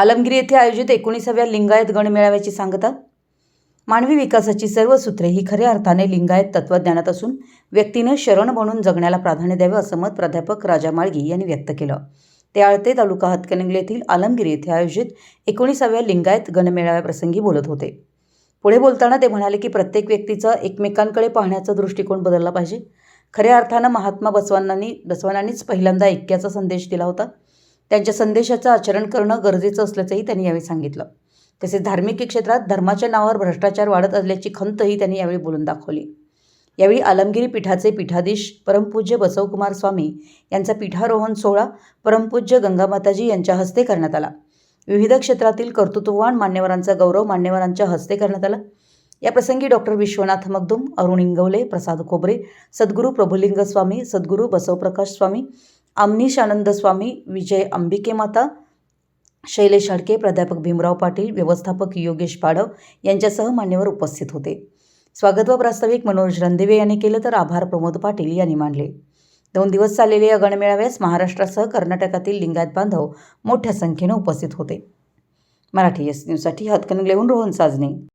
आलमगिरी येथे आयोजित एकोणीसाव्या लिंगायत गणमेळाव्याची सांगता? मानवी विकासाची सर्व सूत्रे ही खऱ्या अर्थाने लिंगायत तत्वज्ञानात असून व्यक्तीनं शरण बनून जगण्याला प्राधान्य द्यावे असं मत प्राध्यापक राजा माळगी यांनी व्यक्त केलं. ते आळते तालुका हातकणंगले येथील आलमगिरी येथे आयोजित एकोणीसाव्या लिंगायत गणमेळाव्याप्रसंगी बोलत होते. पुढे बोलताना ते म्हणाले की प्रत्येक व्यक्तीचा एकमेकांकडे पाहण्याचा दृष्टिकोन बदलला पाहिजे. खऱ्या अर्थानं महात्मा बसवांनांनी बसवानांनीच पहिल्यांदा ऐक्याचा संदेश दिला होता. त्यांच्या संदेशाचं आचरण करणं गरजेचं असल्याचंही त्यांनी यावेळी सांगितलं. तसेच धार्मिक क्षेत्रात धर्माच्या नावावर भ्रष्टाचार वाढत असल्याची खंतही त्यांनी यावेळी बोलून दाखवली. यावेळी आलमगिरी पीठाचे पीठाधीश परमपूज्य बसवकुमार स्वामी यांचा पीठारोहण सोहळा परमपूज्य गंगामाताजी यांच्या हस्ते करण्यात आला. विविध क्षेत्रातील कर्तृत्ववान मान्यवरांचा गौरव मान्यवरांच्या हस्ते करण्यात आला. या प्रसंगी डॉक्टर विश्वनाथ मगदुम अरुण इंगवले प्रसाद खोबरे सद्गुरू प्रभुलिंग स्वामी सद्गुरू बसवप्रकाश स्वामी आमनीश आनंद स्वामी विजय अंबिके माता शैलेश हडके प्राध्यापक भीमराव पाटील व्यवस्थापक योगेश पाडव यांच्यासह मान्यवर उपस्थित होते. स्वागत व प्रास्ताविक मनोज रणदिवे यांनी केलं तर आभार प्रमोद पाटील यांनी मानले. दोन दिवस चाललेल्या या गणमेळाव्यास महाराष्ट्रासह कर्नाटकातील लिंगायत बांधव मोठ्या संख्येनं उपस्थित होते. मराठी एस न्यूजसाठी हतकणंगलेहून रोहन साजने.